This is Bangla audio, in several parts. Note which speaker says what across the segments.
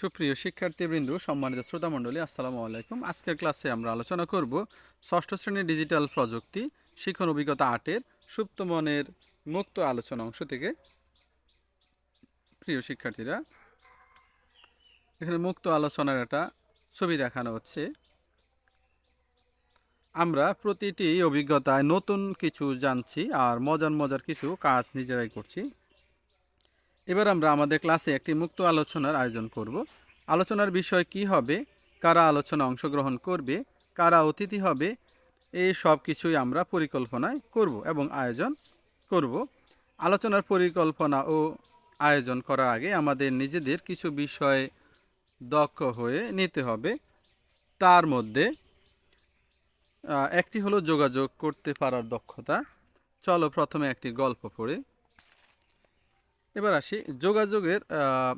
Speaker 1: সুপ্রিয় শিক্ষার্থীবৃন্দ, সম্মানিত শ্রোতামণ্ডলী, আসসালামু আলাইকুম। আজকের ক্লাসে আমরা আলোচনা করব ষষ্ঠ শ্রেণির ডিজিটাল প্রযুক্তি, শিক্ষণ অভিজ্ঞতা আটের সুপ্তমনের মুক্ত আলোচনা অংশ থেকে। প্রিয় শিক্ষার্থীরা, এখানে মুক্ত আলোচনার একটা ছবি দেখানো হচ্ছে। আমরা প্রতিটি অভিজ্ঞতায় নতুন কিছু জানছি আর মজার মজার কিছু কাজ নিজেরাই করছি। এবার আমরা আমাদের ক্লাসে একটি মুক্ত আলোচনার আয়োজন করব। আলোচনার বিষয় কি হবে? কারা আলোচনা অংশগ্রহণ করবে? কারা অতিথি হবে? এই সব কিছুই আমরা পরিকল্পনায় করব এবং আয়োজন করব। আলোচনার পরিকল্পনা ও আয়োজন করার আগে আমাদের নিজেদের কিছু বিষয়ে দক্ষ হয়ে নিতে হবে। তার মধ্যে একটি হলো যোগাযোগ করতে পারার দক্ষতা। চলো প্রথমে একটি গল্প পড়ে। এবার আসি যোগাযোগের আহ,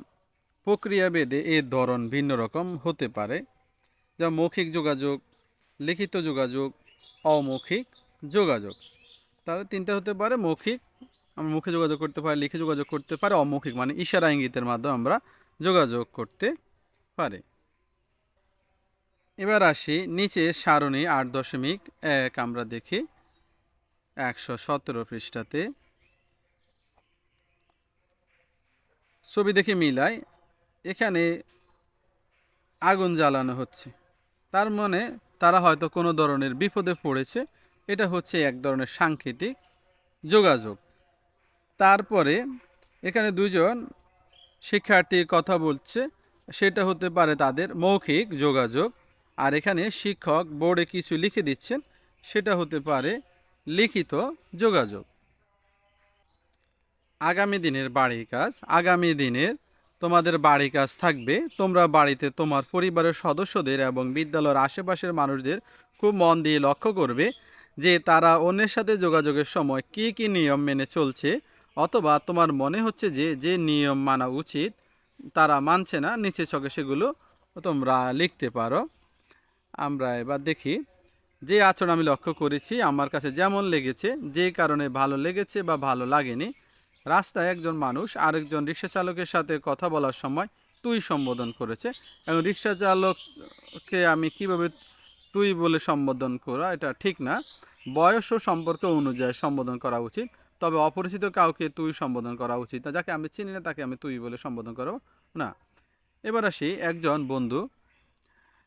Speaker 1: প্রক্রিয়াভেদে এর ধরন ভিন্ন রকম হতে পারে। যা মৌখিক যোগাযোগ লিখিত যোগাযোগ অমৌখিক যোগাযোগ। তাহলে তিনটা হতে পারে মৌখিক আমরা মুখে যোগাযোগ করতে পারি লিখে যোগাযোগ করতে পারে অমৌখিক মানে ইশারা ইঙ্গিতের মাধ্যমে আমরা যোগাযোগ করতে পারি। এবার আসি নিচে সারণী আট দশমিক এক আমরা দেখি একশো সতেরো পৃষ্ঠাতে। ছবি দেখে মিলাই এখানে আগুন জ্বালানো হচ্ছে। তার মানে তারা হয়তো কোনো ধরনের বিপদে পড়েছে। এটা হচ্ছে এক ধরনের সাংকেতিক যোগাযোগ। তারপরে এখানে দুজন শিক্ষার্থী কথা বলছে। সেটা হতে পারে তাদের মৌখিক যোগাযোগ। আর এখানে শিক্ষক বোর্ডে কিছু লিখে দিচ্ছেন। সেটা হতে পারে লিখিত যোগাযোগ। আগামী দিনের বাড়ি কাজ, আগামী দিনের তোমাদের বাড়ি কাজ থাকবে। তোমরা বাড়িতে তোমার পরিবারের সদস্যদের এবং বিদ্যালয়ের আশেপাশের মানুষদের খুব মন দিয়ে লক্ষ্য করবে যে তারা অন্যের সাথে যোগাযোগের সময় কী কী নিয়ম মেনে চলছে অথবা তোমার মনে হচ্ছে যে যে নিয়ম মানা উচিত তারা মানছে না, নিচে ছকে সেগুলো তোমরা লিখতে পারো। আমরা এবার দেখি যে আচরণ আমি লক্ষ্য করেছি, আমার কাছে যেমন লেগেছে, যে কারণে ভালো লেগেছে বা ভালো লাগেনি। রাস্তায় একজন মানুষ আরেকজন রিক্সা চালকের সাথে কথা বলার সময় তুই সম্বোধন করেছে। এবং রিক্সা চালককে আমি কীভাবে তুই বলে সম্বোধন করা, এটা ঠিক না। বয়স ও সম্পর্ক অনুযায়ী সম্বোধন করা উচিত। তবে অপরিচিত কাউকে তুই সম্বোধন করা উচিত না। যাকে আমি চিনি না, তাকে আমি তুই বলে সম্বোধন করব না। এবার আসি একজন বন্ধু।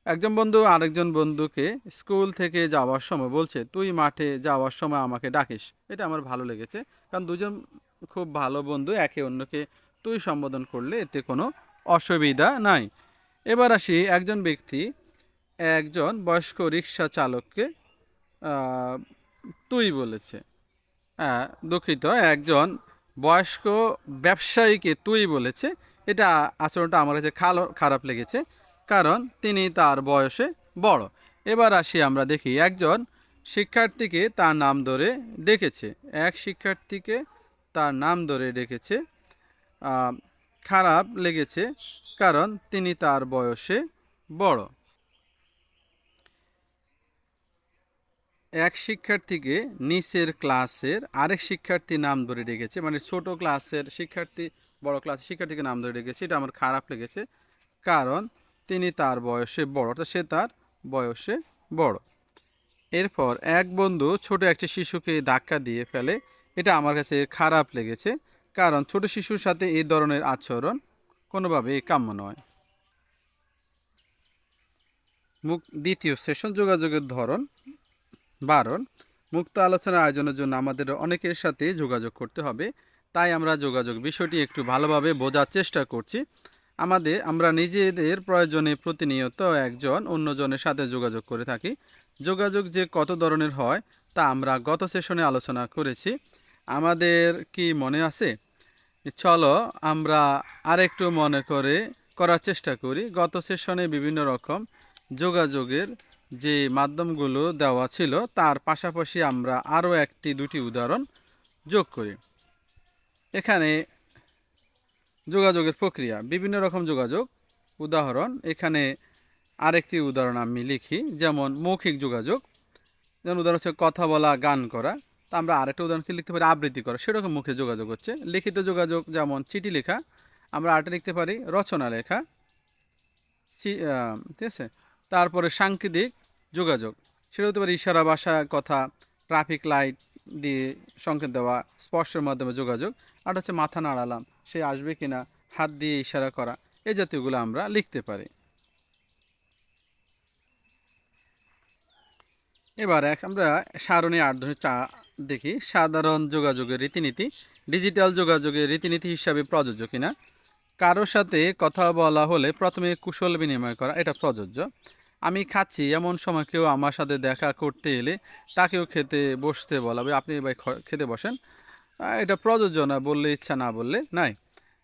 Speaker 1: একজন বন্ধু আরেকজন বন্ধুকে স্কুল থেকে যাওয়ার সময় বলছে, তুই মাঠে যাওয়ার সময় আমাকে ডাকিস। এটা আমার ভালো লেগেছে। কারণ দুজন খুব ভালো বন্ধু, একে অন্যকে তুই সম্বোধন করলে এতে কোনো অসুবিধা নাই। এবার আসি একজন ব্যক্তি, একজন বয়স্ক রিক্সা চালককে তুই বলেছে। হ্যাঁ দুঃখিত, একজন বয়স্ক ব্যবসায়ীকে তুই বলেছে। এটা আচরণটা আমার কাছে খালো, খারাপ লেগেছে, কারণ তিনি তার বয়সে বড়। এবার আসি আমরা দেখি, একজন শিক্ষার্থীকে তার নাম ধরে ডেকেছে। এক শিক্ষার্থীকে তার নাম ধরে আহ, খারাপ লেগেছে কারণ তিনি তার বয়সে বড়। এক শিক্ষার্থীকে নিচের ক্লাসের আরেক শিক্ষার্থী নাম ধরে ডেকেছে মানে ছোট ক্লাসের শিক্ষার্থী বড় ক্লাসের শিক্ষার্থীকে নাম ধরে ডেকেছে এটা আমার খারাপ লেগেছে কারণ তিনি তার বয়সে বড় অর্থাৎ সে তার বয়সে বড়। এরপর এক বন্ধু ছোট একটি শিশুকে ধাক্কা দিয়ে ফেলে এটা আমার কাছে খারাপ লেগেছে, কারণ ছোট শিশুর সাথে এই ধরনের আচরণ কোনোভাবেই কাম্য নয়। মুখ দ্বিতীয় সেশন যোগাযোগের ধরন বারণ। মুক্ত আলোচনা আয়োজনের জন্য আমাদের অনেকের সাথে যোগাযোগ করতে হবে, তাই আমরা যোগাযোগ বিষয়টি একটু ভালোভাবে বোঝার চেষ্টা করছি। আমাদের, আমরা নিজেদের প্রয়োজনে প্রতিনিয়ত একজন অন্যজনের সাথে যোগাযোগ করে থাকি। যোগাযোগ যে কত ধরনের হয় তা আমরা গত সেশনে আলোচনা করেছি। আমাদের কি মনে আছে? চলো আমরা আরেকটু মনে করে করার চেষ্টা করি। গত সেশনে বিভিন্ন রকম যোগাযোগের যে মাধ্যমগুলো দেওয়া ছিল, তার পাশাপাশি আমরা আরও একটি, দুটি উদাহরণ যোগ করি। এখানে যোগাযোগের প্রক্রিয়া, বিভিন্ন রকম যোগাযোগ। উদাহরণ, এখানে আরেকটি উদাহরণ আমি লিখি, যেমন মৌখিক যোগাযোগ। যেমন উদাহরণ হচ্ছে, কথা বলা, গান করা। আমরা আরেকটা উদাহরণ কি লিখতে পারি, আবৃত্তি করা। সেরকম মুখে যোগাযোগ হচ্ছে। লিখিত যোগাযোগ যেমন চিঠি লেখা, আমরা আরেকটা লিখতে পারি, রচনা লেখা ঠিক আছে? তারপরে সাংকেতিক যোগাযোগ। সেটা হতে পারে ইশারা ভাষা, কথা ট্রাফিক লাইট দিয়ে সংকেত দেওয়া, স্পর্শের মাধ্যমে যোগাযোগ। আর হচ্ছে মাথা নাড়ালাম, সে আসবে কিনা, হাত দিয়ে ইশারা করা, এই জাতীয়গুলো আমরা লিখতে পারি। এবার এক আমরা সারণী আট ধরনের চা দেখি। সাধারণ যোগাযোগের রীতিনীতি ডিজিটাল যোগাযোগের রীতিনীতি হিসাবে প্রযোজ্য কিনা? কারোর সাথে কথা বলা হলে প্রথমে কুশল বিনিময় করা, এটা প্রযোজ্য। আমি খাচ্ছি, এমন সময় কেউ আমার সাথে দেখা করতে এলে তাকেও খেতে বসতে বলাবে আপনি ভাই খেতে বসেন। এটা প্রযোজ্য না বললে, ইচ্ছা না বললে নাই।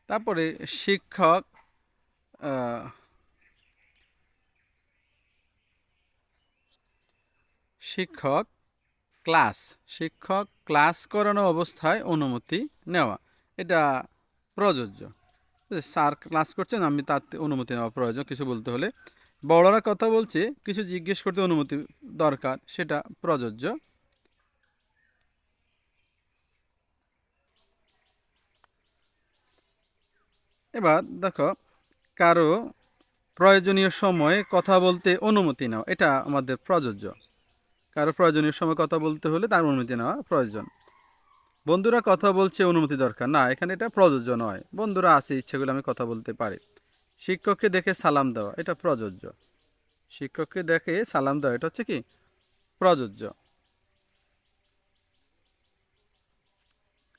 Speaker 1: তারপরে শিক্ষক শিক্ষক ক্লাস শিক্ষক ক্লাস করানো অবস্থায় অনুমতি নেওয়া। এটা প্রযোজ্য। স্যার ক্লাস করছেন, আমি তার অনুমতি নেওয়া প্রয়োজন কিছু বলতে হলে। বড়রা কথা বলছে, কিছু জিজ্ঞেস করতে অনুমতি দরকার, সেটা প্রযোজ্য। এবার দেখো, কারও প্রয়োজনীয় সময়ে কথা বলতে অনুমতি নাও, এটা আমাদের প্রযোজ্য। কারও প্রয়োজনীয় সময় কথা বলতে হলে তার অনুমতি নেওয়া প্রয়োজন। বন্ধুরা, কথা বলছে অনুমতি দরকার। না, এখানে এটা প্রযোজ্য নয়। বন্ধুরা আছে ইচ্ছে করলে আমি কথা বলতে পারি। শিক্ষককে দেখে সালাম দেওয়া, এটা প্রযোজ্য। শিক্ষককে দেখে সালাম দেওয়া, এটা হচ্ছে কি? প্রযোজ্য।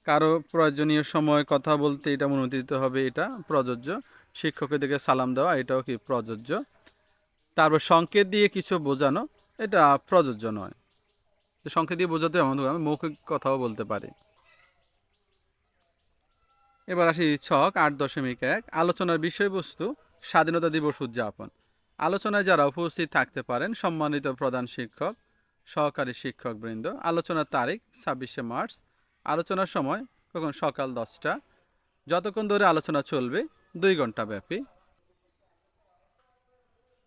Speaker 1: কারও প্রয়োজনীয় সময় কথা বলতে এটা অনুমতি দিতে হবে, এটা প্রযোজ্য। শিক্ষকের দিকে সালাম দেওয়া, এটাও কি প্রযোজ্য? তারপর সংকেত দিয়ে কিছু বোঝানো এটা প্রযোজ্য নয়। সংকেত দিয়ে বোঝাতে এমন আমি মৌখিক কথাও বলতে পারি। এবার আসি ছক আট দশমিক এক, আলোচনার বিষয়বস্তু, স্বাধীনতা দিবস উদযাপন। আলোচনায় যারা উপস্থিত থাকতে পারেন, সম্মানিত প্রধান শিক্ষক, সহকারী শিক্ষকবৃন্দ, আলোচনার তারিখ ছাব্বিশে মার্চ, আলোচনার সময় কখন? সকাল দশটা। যতক্ষণ ধরে আলোচনা চলবে, দুই ঘণ্টা ব্যাপী।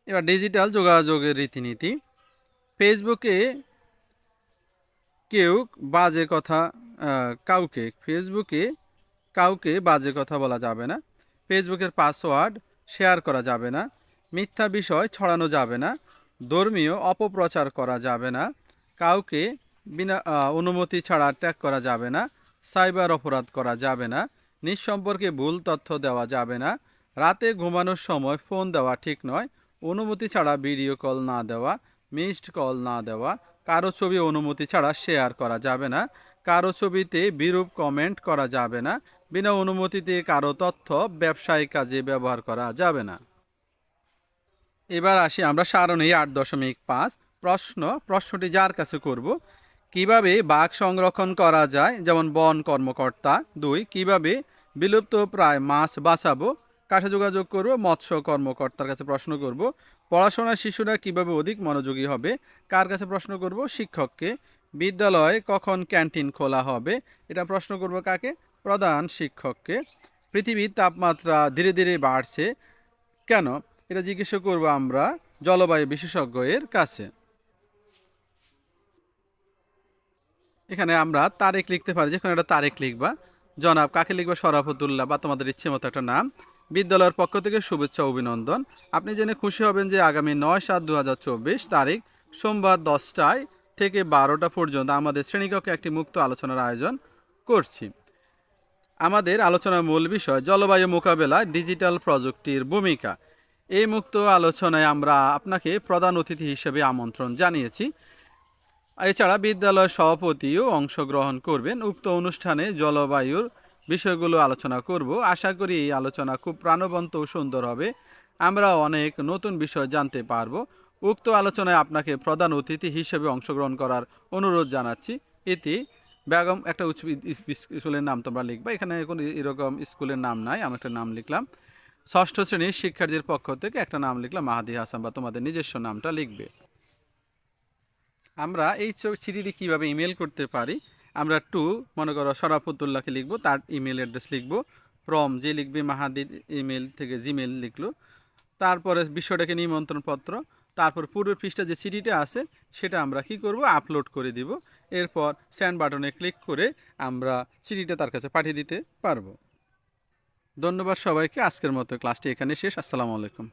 Speaker 1: এবার ডিজিটাল যোগাযোগের রীতিনীতি। ফেসবুকে কেউ বাজে কথা কাউকে, ফেসবুকে কাউকে বাজে কথা বলা যাবে না। ফেসবুকের পাসওয়ার্ড শেয়ার করা যাবে না। মিথ্যা বিষয় ছড়ানো যাবে না। ধর্মীয় অপপ্রচার করা যাবে না। কাউকে বিনা অনুমতি ছাড়া ট্যাগ করা যাবে না। সাইবার অপরাধ করা যাবে না। নিঃসম্পর্কে ভুল তথ্য দেওয়া যাবে না। রাতে ঘুমানোর সময় ফোন দেওয়া ঠিক নয়। অনুমতি ছাড়া ভিডিও কল না দেওয়া। মিসড কল না দেওয়া, কারও ছবি অনুমতি ছাড়া শেয়ার করা যাবে না, কারও ছবিতে বিরূপ কমেন্ট করা যাবে না, বিনা অনুমতিতে কারও তথ্য ব্যবসায়িক কাজে ব্যবহার করা যাবে না। এবার আসি আমরা সারণী আট দশমিক পাঁচ, প্রশ্ন, প্রশ্নটি যার কাছে করব? কীভাবে বাঘ সংরক্ষণ করা যায়? যেমন বন কর্মকর্তা। দুই, কীভাবে বিলুপ্ত প্রায় মাছ বাঁচাবো? কাছে যোগাযোগ করব, মৎস্য কর্মকর্তার কাছে প্রশ্ন করব, পড়াশোনার শিশুরা কীভাবে অধিক মনোযোগী হবে, কার কাছে প্রশ্ন করব, শিক্ষককে, বিদ্যালয়ে কখন ক্যান্টিন খোলা হবে, এটা প্রশ্ন করব কাকে, প্রধান শিক্ষককে, পৃথিবীর তাপমাত্রা ধীরে ধীরে বাড়ছে, কেন, এটা জিজ্ঞেস করব আমরা জলবায়ু বিশেষজ্ঞের কাছে। এখানে আমরা তারিখ লিখতে পারি, যেখানে একটা তারিখ লিখবা, জনাব কাকে লিখবা শরাফতুল্লাহ বা তোমাদের ইচ্ছে মতো একটা নাম বিদ্যালয়ের পক্ষ থেকে শুভেচ্ছা অভিনন্দন। আপনি জেনে খুশি হবেন যে আগামী নয় সাত দু তারিখ সোমবার দশটায় থেকে বারোটা পর্যন্ত আমাদের শ্রেণীকক্ষে একটি মুক্ত আলোচনার আয়োজন করছি। আমাদের আলোচনার মূল বিষয় জলবায়ু মোকাবেলায় ডিজিটাল প্রযুক্তির ভূমিকা। এই মুক্ত আলোচনায় আমরা আপনাকে প্রধান অতিথি হিসেবে আমন্ত্রণ জানিয়েছি। এছাড়া বিদ্যালয়ের সভাপতিও অংশগ্রহণ করবেন। উক্ত অনুষ্ঠানে জলবায়ুর বিষয়গুলো আলোচনা করব। আশা করি এই আলোচনা খুব প্রাণবন্ত ও সুন্দর হবে। আমরা অনেক নতুন বিষয় জানতে পারব। উক্ত আলোচনায় আপনাকে প্রধান অতিথি হিসেবে অংশগ্রহণ করার অনুরোধ জানাচ্ছি। এতে বেগম, একটা উচ্চ স্কুলের নাম তোমরা লিখবা। এখানে কোনো এরকম স্কুলের নাম নাই, আমি একটা নাম লিখলাম। ষষ্ঠ শ্রেণির শিক্ষার্থীর পক্ষ থেকে একটা নাম লিখলাম, মাহাদি হাসান, বা তোমাদের নিজস্ব নামটা লিখবে। আমরা এই চিঠিটি কীভাবে ইমেল করতে পারি? আমরা টু মনে করো শরাফুদ্দুল্লাহকে লিখব, তার ইমেল অ্যাড্রেস লিখব ফ্রম যে লিখবে, মাহাদির ইমেল থেকে জিমেল লিখলো, তারপরে বিশ্বটাকে নিমন্ত্রণপত্র, তারপর পূর্বের পৃষ্ঠা যে সিডিটা আছে, সেটা আমরা কি করব আপলোড করে দিব, এরপর স্যান্ড বাটনে ক্লিক করে আমরা সিডিটা তার কাছে পাঠিয়ে দিতে পারব। ধন্যবাদ সবাইকে, আজকের মতো ক্লাসটি এখানে শেষ, আসসালামু আলাইকুম।